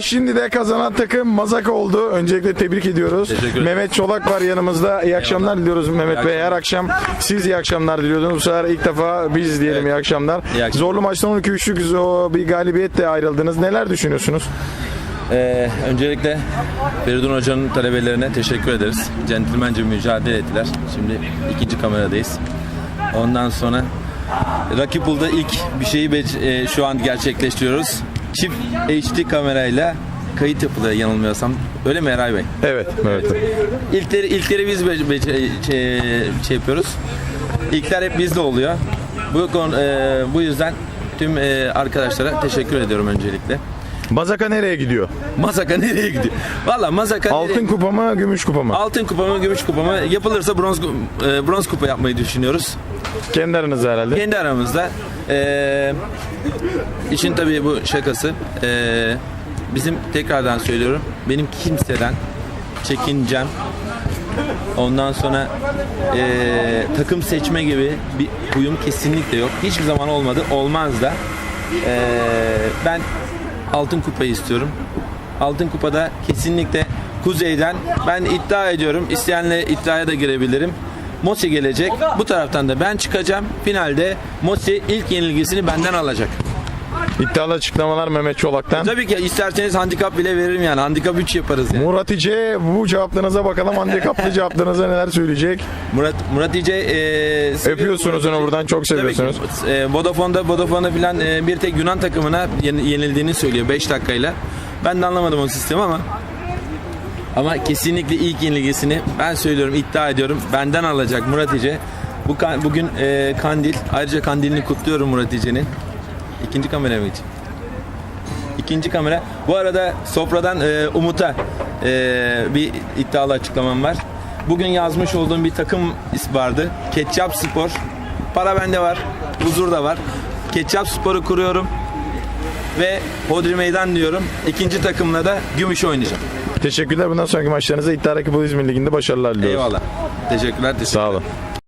Şimdi de kazanan takım Mazaka oldu. Öncelikle tebrik ediyoruz. Mehmet Çolak var yanımızda. İyi akşamlar diliyoruz Mehmet Bey. Her akşam siz iyi akşamlar diliyordunuz. Bu sefer ilk defa biz diyelim iyi akşamlar. İyi akşamlar. Zorlu maçtan 12-3'lük o bir galibiyetle ayrıldınız. Neler düşünüyorsunuz? Ee, öncelikle Feridun Hoca'nın talebelerine teşekkür ederiz. Centilmence mücadele ettiler. Şimdi ikinci kameradayız. Ondan sonra rakip bulda ilk bir şeyi e, şu an gerçekleştiriyoruz. Çift HD kamerayla kayıt yapılıyor yanılmıyorsam. Öyle mi Eray Bey? Evet Bey. İlkleri, ilkleri biz be- be- şey, şey yapıyoruz. İlkler hep bizde oluyor. Bu konu, e, bu yüzden tüm e, arkadaşlara teşekkür ediyorum öncelikle. Mazaka nereye gidiyor? Mazaka nereye gidiyor? Valla Mazaka nereye- Altın kupa mı, gümüş kupa mı? Altın kupa mı, gümüş kupa mı? Yapılırsa bronz e, bronz kupa yapmayı düşünüyoruz. Kendi aranızda herhalde. Kendi aramızda. E, işin tabii bu şakası. E, bizim tekrardan söylüyorum. Benim kimseden çekincem Ondan sonra e, takım seçme gibi bir huyum kesinlikle yok. Hiçbir zaman olmadı. Olmaz da. E, ben altın kupayı istiyorum. Altın kupada kesinlikle Kuzey'den ben iddia ediyorum. İsteyenle iddiaya da girebilirim. Mosi gelecek. Bu taraftan da ben çıkacağım. Finalde Mosi ilk yenilgisini benden alacak. İddialı açıklamalar Mehmet Çolak'tan. Tabii ki isterseniz handikap bile veririm yani. Handikap 3 yaparız yani. Murat İce bu cevaplarınıza bakalım handikaplı cevaplarınıza neler söyleyecek. Murat Murat İce e, Öpüyorsunuz onu buradan çok Tabii ki. seviyorsunuz. E, Vodafone'da Vodafone'da filan e, bir tek Yunan takımına yen- yenildiğini söylüyor 5 dakikayla. Ben de anlamadım o sistemi ama ama kesinlikle ilk yenilgisini ben söylüyorum iddia ediyorum benden alacak Murat İce. Bu bugün e, Kandil ayrıca Kandilini kutluyorum Murat İce'nin. İkinci kamera mı için? İkinci kamera. Bu arada Sofra'dan e, Umut'a e, bir iddialı açıklamam var. Bugün yazmış olduğum bir takım vardı. Ketçap Spor. Para bende var. Huzur da var. Ketçap Spor'u kuruyorum. Ve Hodri Meydan diyorum. İkinci takımla da Gümüş oynayacağım. Teşekkürler. Bundan sonraki maçlarınızda İddia Rakip İzmir Ligi'nde başarılar diliyoruz. Eyvallah. Teşekkürler. Teşekkürler. Sağ olun.